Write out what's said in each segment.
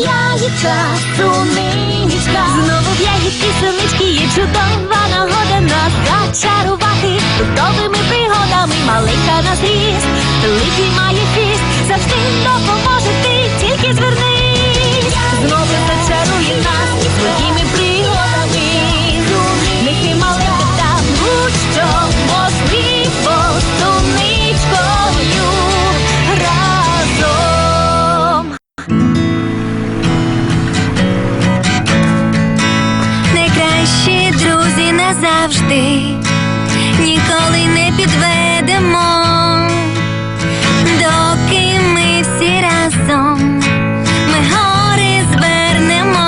Ягідка, суничка, знову в ягідки сунички є чудова нагода нас зачарувати фруктовими пригодами. Маленька на зріст, великий має хист, завжди допоможе ти, тільки звернись. Знову зачарує нас і своїми пригодами. Назавжди, ніколи не підведемо, доки ми всі разом, ми гори звернемо.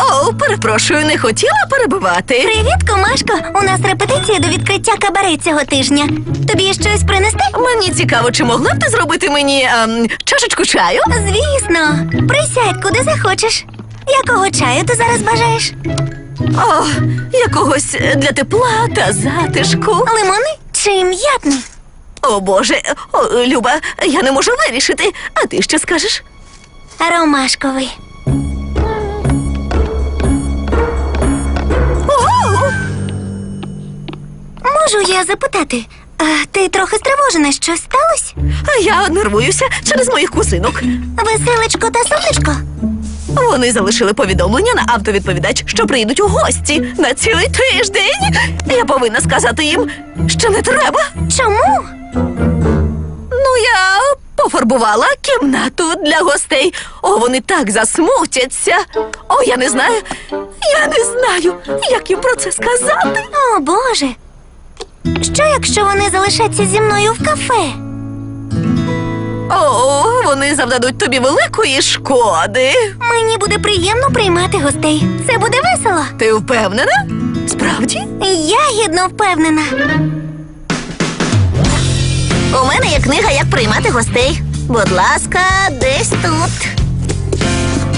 О, перепрошую, не хотіла перебивати. Привіт, комашко! У нас репетиція до відкриття кабаре цього тижня. Тобі щось принести? Мені цікаво, чи могла б ти зробити мені ем, чашечку чаю? Звісно, присядь куди захочеш. Якого чаю ти зараз бажаєш? О, якогось для тепла та затишку. Лимонний чи м'ятний? О Боже, о, Люба, я не можу вирішити. А ти що скажеш? Ромашковий. О, Можу я запитати, а ти трохи стривожена, що сталося? я нервуюся через моїх кузинок. Веселечко та сонечко? Вони залишили повідомлення на автовідповідач, що прийдуть у гості на цілий тиждень. Я повинна сказати їм, що не треба. Чому? Ну, я пофарбувала кімнату для гостей. О, вони так засмутяться. О, я не знаю. Я не знаю, як їм про це сказати. О, Боже. Що, якщо вони залишаться зі мною в кафе? Вони завдадуть тобі великої шкоди. Мені буде приємно приймати гостей. Це буде весело. Ти впевнена? Справді? Я гідно впевнена. У мене є книга, як приймати гостей. Будь ласка, десь тут.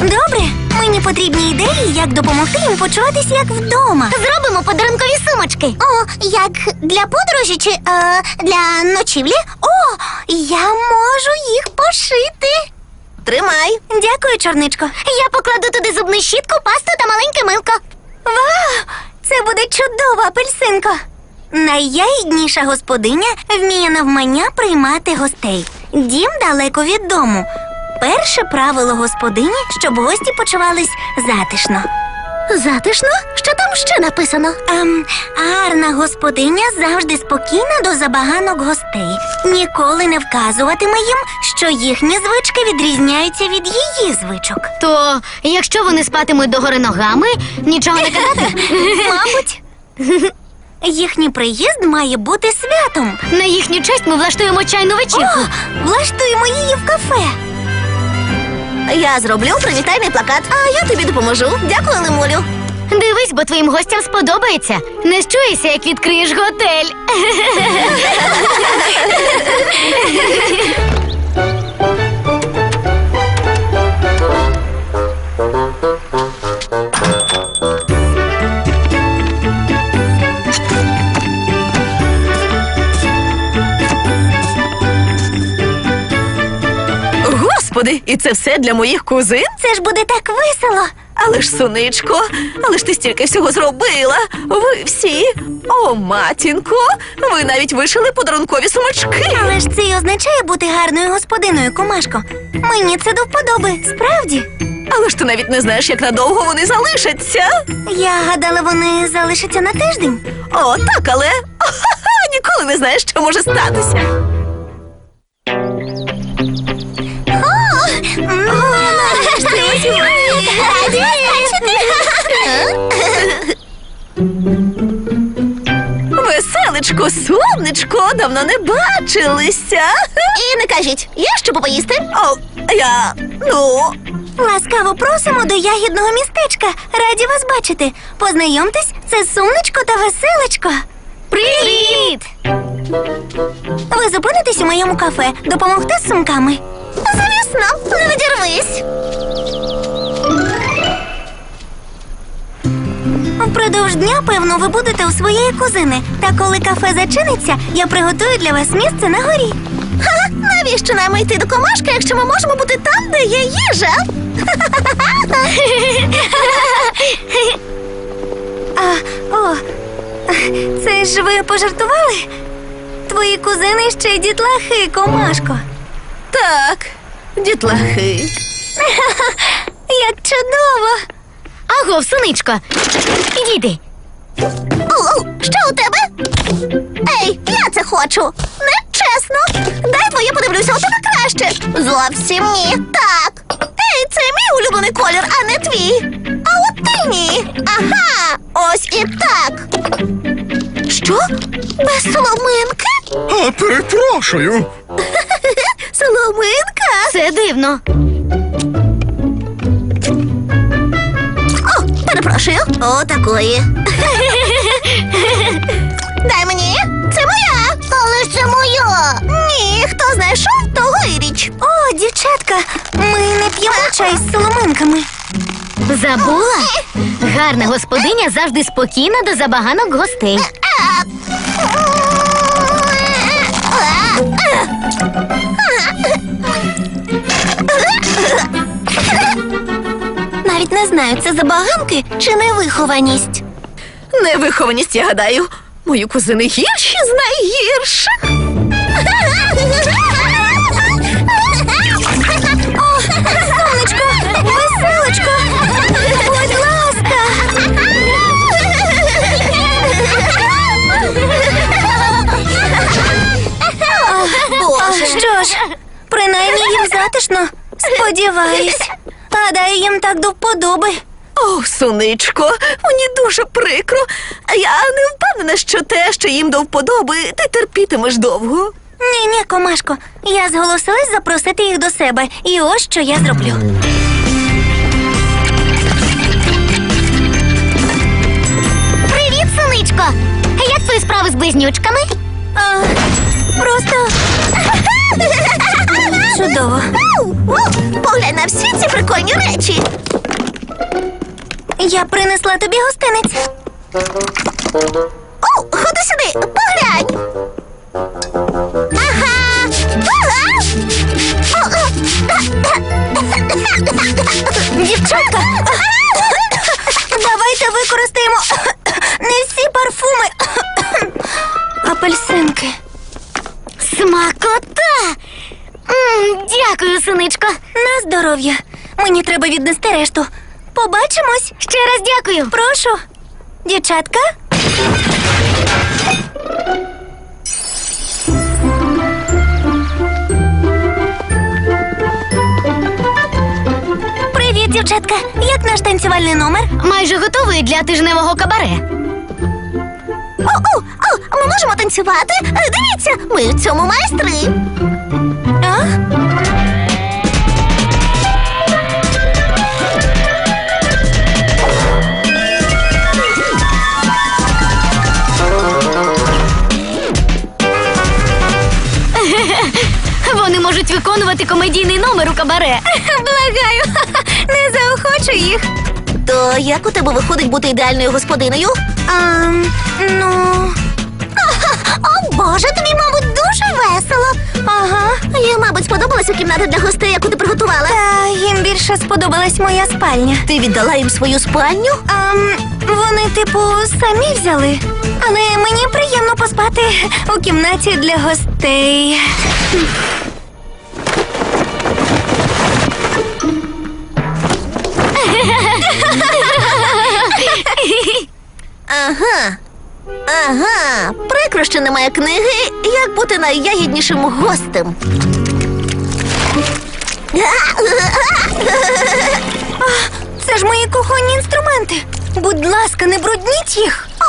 Добре, мені потрібні ідеї, як допомогти їм почуватися як вдома. Зробимо подарункові сумочки. О, як для подорожі чи е, для ночівлі? О, я можу їх пошити. Тримай. Дякую, чорничко. Я покладу туди зубну щітку, пасту та маленьке милко. Вау! Це буде чудова апельсинко. Найягідніша господиня вміє навмання приймати гостей. Дім далеко від дому. Перше правило господині, щоб гості почувались затишно. Затишно? Що там ще написано? Ем, гарна господиня завжди спокійна до забаганок гостей. Ніколи не вказуватиме їм, що їхні звички відрізняються від її звичок. То якщо вони спатимуть догори ногами, нічого не казати? Мабуть. Їхній приїзд має бути святом. На їхню честь ми влаштуємо чайну О, вечірку. влаштуємо її в кафе. Я зроблю привітальний плакат, а я тобі допоможу. Дякую, Лимулю. Дивись, бо твоїм гостям сподобається. Не щуєшся, як відкриєш готель. Господи, і це все для моїх кузин? Це ж буде так весело. Але ж, сонечко, але ж ти стільки всього зробила. Ви всі. О, матінко, ви навіть вишили подарункові сумочки. Але ж це й означає бути гарною господиною, комашко. Мені це до вподоби, справді. Але ж ти навіть не знаєш, як надовго вони залишаться. Я гадала, вони залишаться на тиждень. О, так, але ніколи не знаєш, що може статися. Веселечко, сонечко, давно не бачилися. І не кажіть, є що поїсти? О, я. Ну, Ласкаво просимо до ягідного містечка. Раді вас бачити. Познайомтесь, це сумничко та веселечко. Привіт! Ви зупинитесь у моєму кафе. Допомогти з сумками. Звісно, не відірвись. Впродовж дня, певно, ви будете у своєї кузини. Та коли кафе зачиниться, я приготую для вас місце на горі. Ха, навіщо нам йти до комашки, якщо ми можемо бути там, де є їжа? а, о, це ж ви пожартували? Твої кузини ще й дітлахи, комашко. Так, дітлахи. Як чудово! Агов, сонечко. Підійди. Оу, що у тебе? Ей, я це хочу. Нечесно. Дай твоє подивлюся, у тебе краще. Зовсім ні. Так. Ей, це мій улюблений колір, а не твій. А от ти ні. Ага, ось і так. Що? Без соломинки? А, перепрошую. Соломинка? Це дивно. О. О, такої. Дай мені. Це моя. Але ж це моя. Ні, хто знайшов, того і річ. О, дівчатка, ми не п'ємо чай з соломинками. Забула? Гарна господиня завжди спокійна до забаганок гостей. Навіть не знаю, це забаганки чи невихованість. Невихованість, я гадаю. Мої кузини гірші з найгірших. О, сонечко, веселочко, будь ласка. Боже. Що ж, принаймні їм затишно. Сподіваюсь. Гадаю, їм так до вподоби. О, сонечко, мені дуже прикро. Я не впевнена, що те, що їм до вподоби, ти терпітимеш довго. Ні, ні, комашко. Я зголосилась запросити їх до себе. І ось що я зроблю. Привіт, сонечко. Як твої справи з близнючками? А, просто чудово. Поглянь на всі ці прикольні речі. Я принесла тобі гостинець. О, ходи сюди, поглянь. Ага. Ага. Дівчатка, давайте використаємо не всі парфуми. Апельсинки. Смакота! Дякую, синичко. На здоров'я. Мені треба віднести решту. Побачимось. Ще раз дякую. Прошу. Дівчатка. Привіт, дівчатка. Як наш танцювальний номер? Майже готовий для тижневого кабаре. О, о, о, ми можемо танцювати. Е, Дивіться, ми в цьому майстри. Вони можуть виконувати комедійний номер у кабаре. Благаю, не заохочу їх. То як у тебе виходить бути ідеальною господинею? А, ну. О, Боже, тобі, мабуть, дуже весело. Ага. Їм, мабуть, сподобалася кімната для гостей, яку ти приготувала. Та їм більше сподобалась моя спальня. Ти віддала їм свою спальню? А, вони, типу, самі взяли. Але мені приємно поспати у кімнаті для гостей. Ага. Ага. Прикро, що немає книги, як бути найягіднішим гостем. Це ж мої кухонні інструменти. Будь ласка, не брудніть їх. О,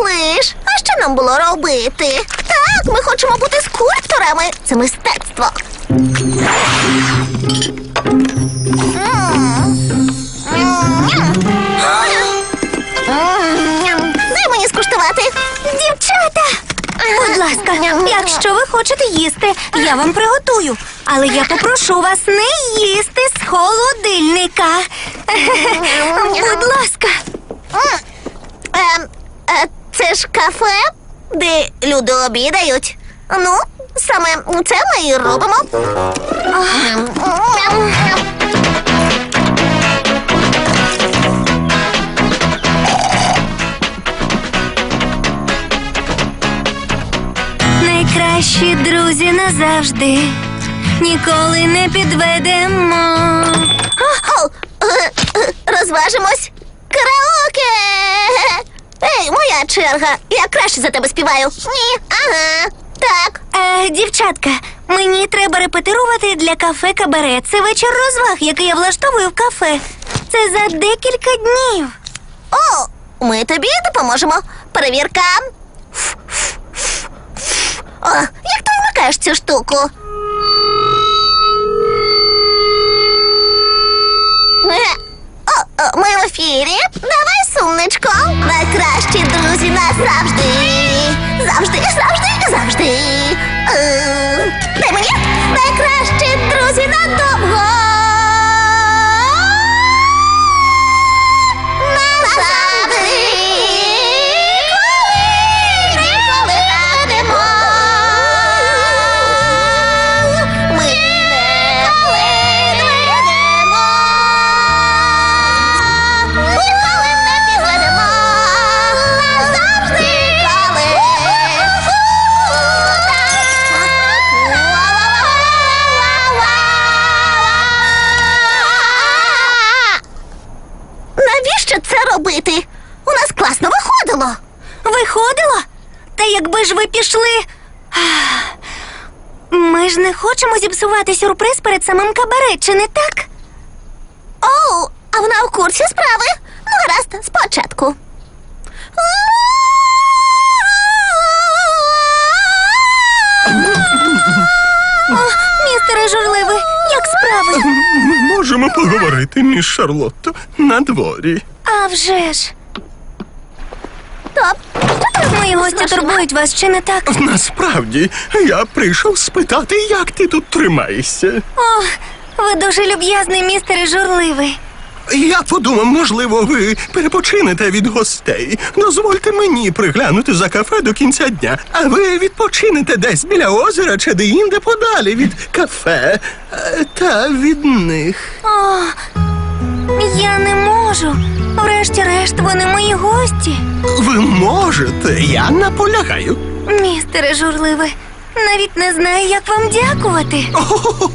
оближ. А що нам було робити? Так, ми хочемо бути скульпторами. Це мистецтво. Мені. Дівчата! Будь ласка, якщо ви хочете їсти, я вам приготую. Але я попрошу вас не їсти з холодильника. Будь ласка. Ем, е, Це ж кафе, де люди обідають. Ну, Саме це ми і робимо. Найкращі друзі назавжди. Ніколи не підведемо. Е, е, Розважимось. Караоке! Ей, моя черга. Я краще за тебе співаю. Ні. Ага. Так. Е, дівчатка, мені треба репетирувати для кафе кабаре. Це вечір розваг, який я влаштовую в кафе. Це за декілька днів. О, ми тобі допоможемо. Перевірка. О, як ти вмикаєш цю штуку? Е, О, ми в ефірі. Давай, сонечко. Найкращі друзі назавжди. Завжди, завжди, завжди. Е, Дай мені найкращі друзі надовго. Хочемо зіпсувати сюрприз перед самим кабаре, чи не так? Оу, а вона в курсі справи? Ну, гаразд, спочатку. Містере журливий, як справи? Ми можемо поговорити, міс Шарлотто, на дворі. А вже ж. Топ. Мої гості турбують вас, чи не так? Насправді, я прийшов спитати, як ти тут тримаєшся. О, ви дуже люб'язний, містере журливий. Я подумав, можливо, ви перепочинете від гостей. Дозвольте мені приглянути за кафе до кінця дня, а ви відпочинете десь біля озера чи де-інде подалі від кафе е, та від них. О, я не можу. Гості. Ви можете, я наполягаю. Містере журливий, навіть не знаю, як вам дякувати. О,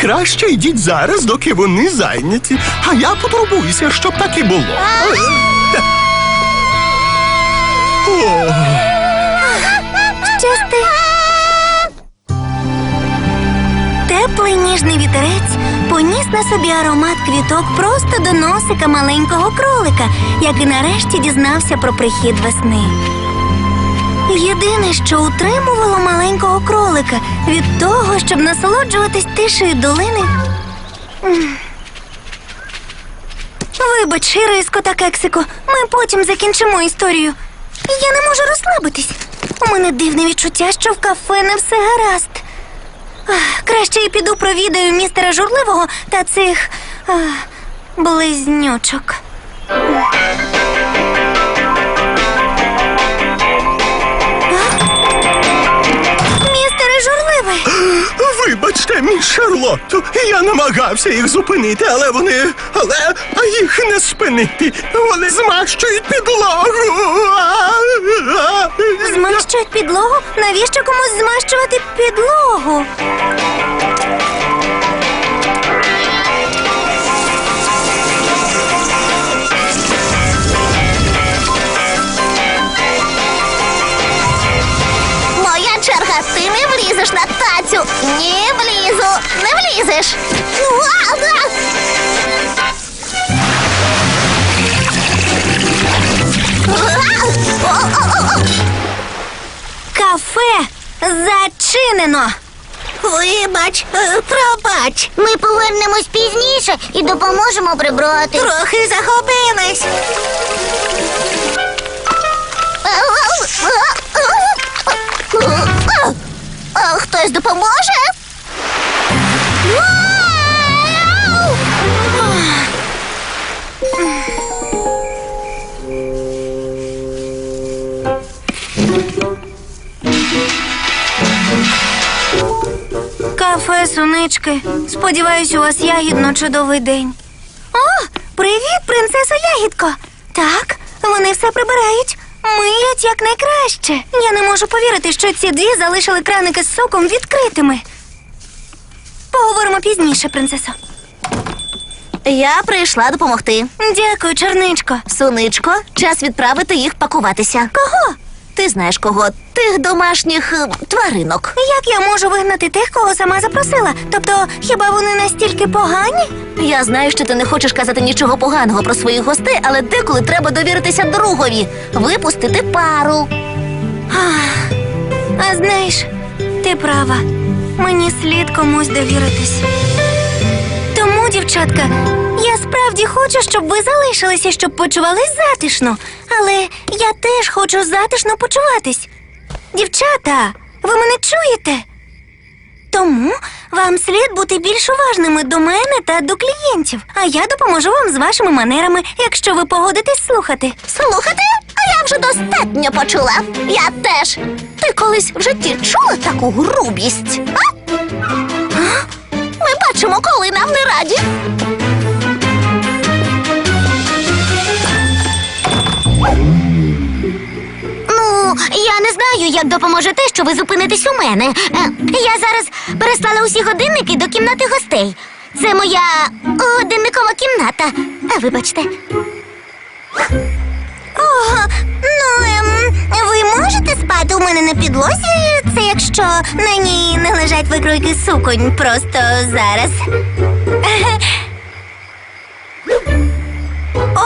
краще йдіть зараз, доки вони зайняті. А я потурбуюся, щоб так і було. О, Щасти. Теплий ніжний вітерець поніс на собі аромат квіток просто до носика маленького кролика, який нарешті дізнався про прихід весни. Єдине, що утримувало маленького кролика від того, щоб насолоджуватись тишею долини. Вибач, Іриско та Кексико, ми потім закінчимо історію. Я не можу розслабитись. У мене дивне відчуття, що в кафе не все гаразд. Краще я піду провідаю містера журливого та цих ах, близнючок. Містере журливий! вибачте, мій Шарлотту, я намагався їх зупинити, але вони. Але їх не спинити. Вони змащують підлогу. Змащують підлогу? Навіщо комусь змащувати підлогу? Моя черга, ти не влізеш на тацю. Ні, влізу. Не влізеш. А, Кафе зачинено. Вибач, е, пробач. Ми повернемось пізніше і допоможемо прибрати. Трохи захопились. Хтось допоможе? Сонички. Сподіваюсь, у вас ягідно чудовий день. О, привіт, принцесо Ягідко. Так, вони все прибирають. Миють якнайкраще. Я не можу повірити, що ці дві залишили краники з соком відкритими. Поговоримо пізніше, принцесо. Я прийшла допомогти. Дякую, чорничко. Соничко, час відправити їх пакуватися. Кого? Ти знаєш кого? Тих домашніх е, тваринок. Як я можу вигнати тих, кого сама запросила? Тобто, хіба вони настільки погані? Я знаю, що ти не хочеш казати нічого поганого про своїх гостей, але деколи треба довіритися другові, випустити пару. А знаєш, ти права. Мені слід комусь довіритись. Дівчатка, я справді хочу, щоб ви залишилися, щоб почувались затишно. Але я теж хочу затишно почуватись. Дівчата, ви мене чуєте? Тому вам слід бути більш уважними до мене та до клієнтів. А я допоможу вам з вашими манерами, якщо ви погодитесь слухати. Слухати? А я вже достатньо почула. Я теж. Ти колись в житті чула таку грубість? А? А? Ми бачимо, коли нам не раді. Ну, я не знаю, як допоможе те, що ви зупинитесь у мене. Е, Я зараз переслала усі годинники до кімнати гостей. Це моя годинникова кімната. А, Вибачте. Спати у мене на підлозі? Це якщо на ній не лежать викройки суконь просто зараз. О,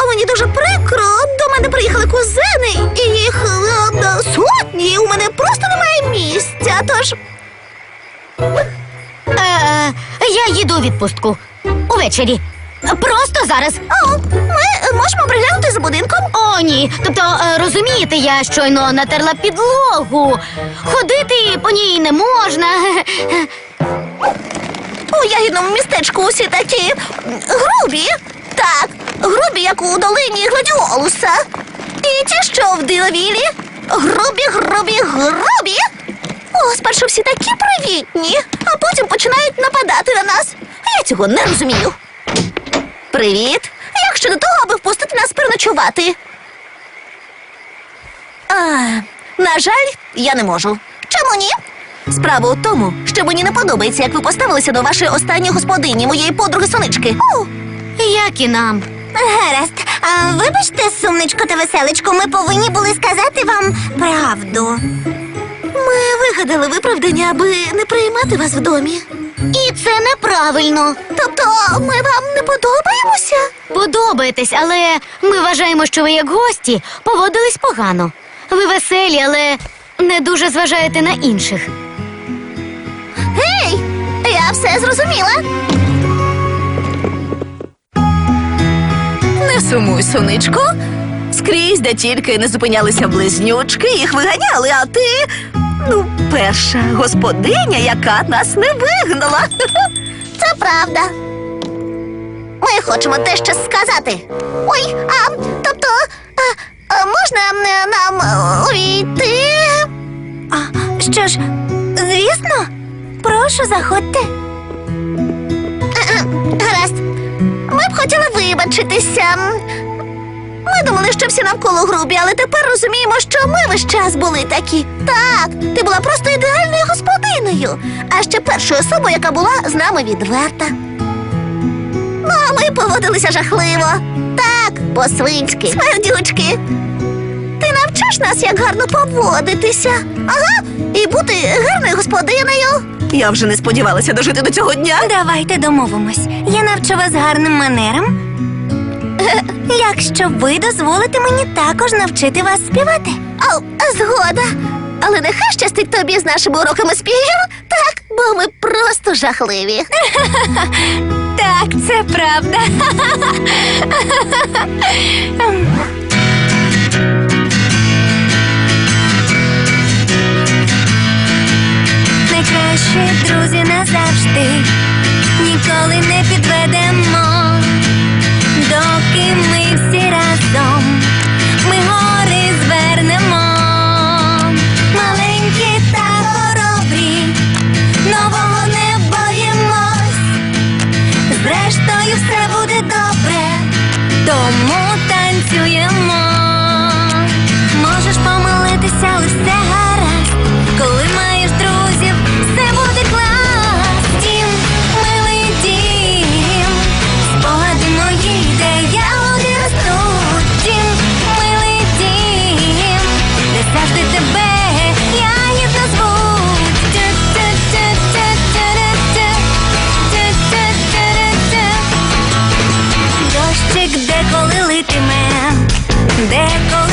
а мені дуже прикро. До мене приїхали кузени, і їх е, е, сотні. У мене просто немає місця. Тож Е, я їду у відпустку. Увечері. Просто зараз. о, ми можемо приглянути за будинком. О, ні. Тобто, е, розумієте, я щойно натерла підлогу. Ходити по ній не можна. У ягідному містечку усі такі грубі. Так, грубі, як у долині гладіолуса. І ті, що в диловілі. Грубі, грубі, грубі. О, спершу всі такі привітні, а потім починають нападати на нас. Я цього не розумію. Привіт. Як щодо того, аби впустити нас переночувати? А, на жаль, я не можу. Чому ні? Справа у тому, що мені не подобається, як ви поставилися до вашої останньої господині, моєї подруги сонички. О, Як і нам. Гаразд, а вибачте, сумничко та веселечко, ми повинні були сказати вам правду. ми вигадали виправдання, аби не приймати вас в домі. І це неправильно. Тобто, ми вам не подобаємося? Подобаєтесь, але ми вважаємо, що ви як гості поводились погано. Ви веселі, але не дуже зважаєте на інших. Гей, я все зрозуміла. Не сумуй, соничко. Скрізь, де тільки не зупинялися близнючки, їх виганяли, а ти. Ну, перша господиня, яка нас не вигнала. Це правда. Ми хочемо дещо сказати. Ой, а тобто, а, а можна нам е, увійти? А що ж, звісно, прошу, заходьте. Гаразд. Ми б хотіли вибачитися. Ми думали, що всі навколо грубі, але тепер розуміємо, що ми весь час були такі. Так, ти була просто ідеальною господинею, а ще першою особою, яка була з нами відверта. Ну, а ми поводилися жахливо. Так, по-свинськи. Смердючки. Ти навчиш нас, як гарно поводитися. Ага, і бути гарною господинею. Я вже не сподівалася дожити до цього дня. Давайте домовимось. Я навчу вас гарним манерам. Якщо ви дозволите мені також навчити вас співати. О, згода. Але нехай щастить тобі з нашими уроками співів. Так, бо ми просто жахливі. Так, це правда. Найкращі друзі назавжди, ніколи не підведемо, доки ми всі разом, деколи сонце